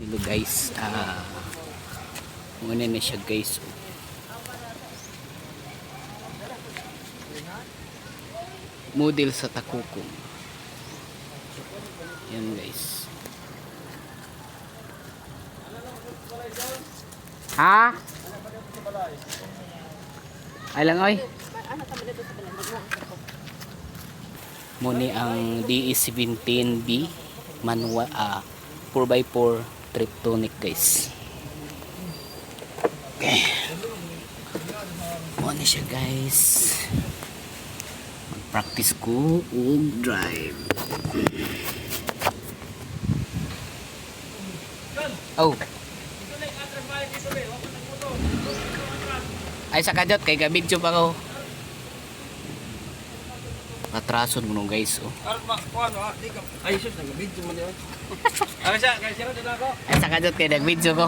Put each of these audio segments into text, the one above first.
Hello guys, ah muna na siya guys. Model sa Takukong. Yan guys. Ha? Ay lang oy. Muni ang DE17B manual ah 4x4 triptonic guys. Okay. Muna siya guys. Mag-practice ko og drive. Oh. Ay sa kadot kay gabidyo pa ko. Atrason mo no guys oh. Ka. Ay, sus, nag-video mo diyan. Ano siya? Kaya siya dito ako. Ay sa kadot kay nagbidyo ko.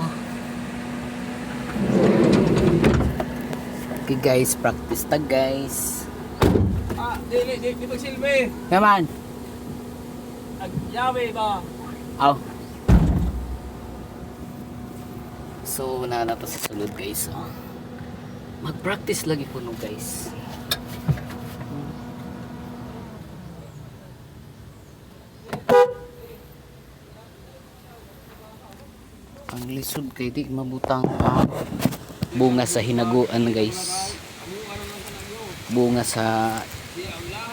Okay guys, practice tag guys. Ah, di, di, di, di magsilbi. Naman. Agyawe ba? Aw. So, na na to sa sulod guys. Oh. Mag-practice lagi ko no guys. Ang lisod kay di mabutang pa. Bunga sa hinaguan guys. Bunga sa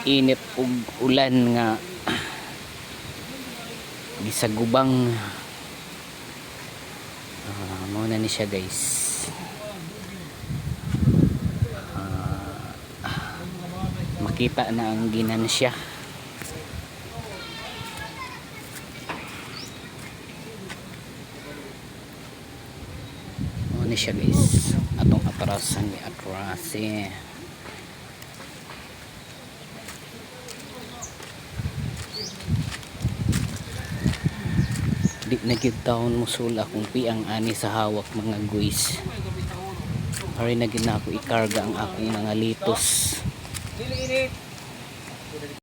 init ug ulan nga gisagubang uh, muna ni siya guys Ah, makita na ang ginan siya muna siya guys atong atrasan ni atrasi. Di na gyud taon musula kung pi ang ani sa hawak mga guys Hari na gyud na ako ikarga ang akong mga litos.